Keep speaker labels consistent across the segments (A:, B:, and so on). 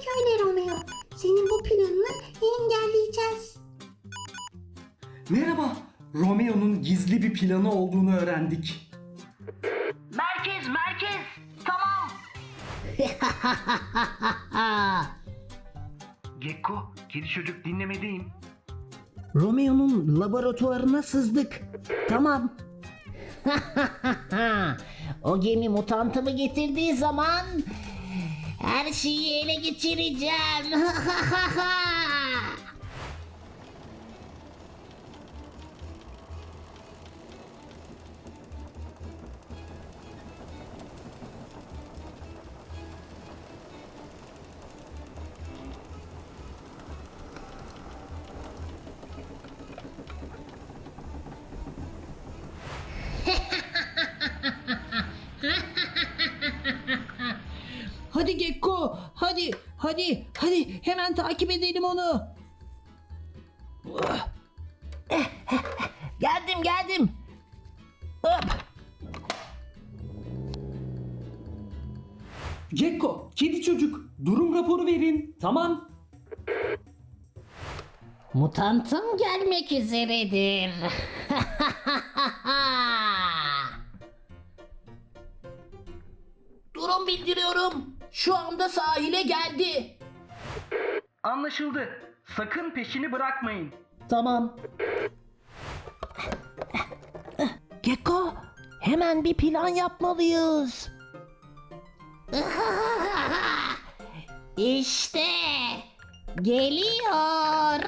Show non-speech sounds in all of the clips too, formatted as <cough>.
A: Demek öyle Romeo. Senin bu planını engelleyeceğiz.
B: Merhaba. Romeo'nun gizli bir planı olduğunu öğrendik.
C: Merkez merkez. Tamam. <laughs>
D: Gekko, kedi çocuk dinlemedeyim.
E: Romeo'nun laboratuvarına sızdık. Tamam. <laughs> o gemi mutantımı getirdiği zaman her şeyi ele geçireceğim. <laughs>
F: Hadi Gekko, hadi, hadi, hadi hemen takip edelim onu. <laughs>
E: geldim geldim. Hop.
B: Gekko, kedi çocuk, durum raporu verin. Tamam.
E: Mutantım gelmek üzeredir. <laughs>
F: Durum bildiriyorum. Şu anda sahile geldi.
D: Anlaşıldı. Sakın peşini bırakmayın.
F: Tamam. Gekko, hemen bir plan yapmalıyız.
E: işte geliyor.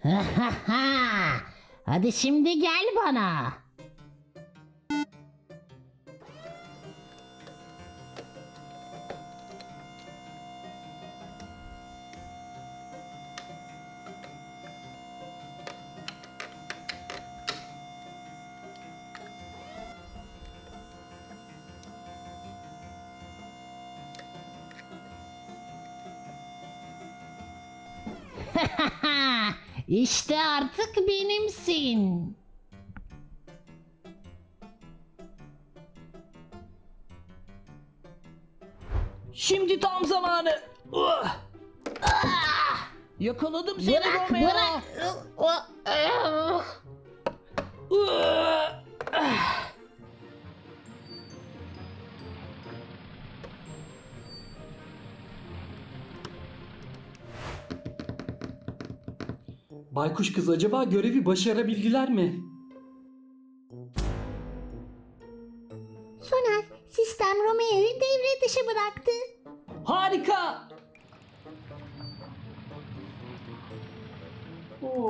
E: <laughs> Hadi şimdi gel bana. İşte artık benimsin.
F: Şimdi tam zamanı. Uh. Yakaladım seni
E: Bırak
F: Romeo.
E: bırak.
B: Baykuş kız acaba görevi başarabildiler mi?
A: Soner, sistem Romeo'yu devre dışı bıraktı.
B: Harika. Oo.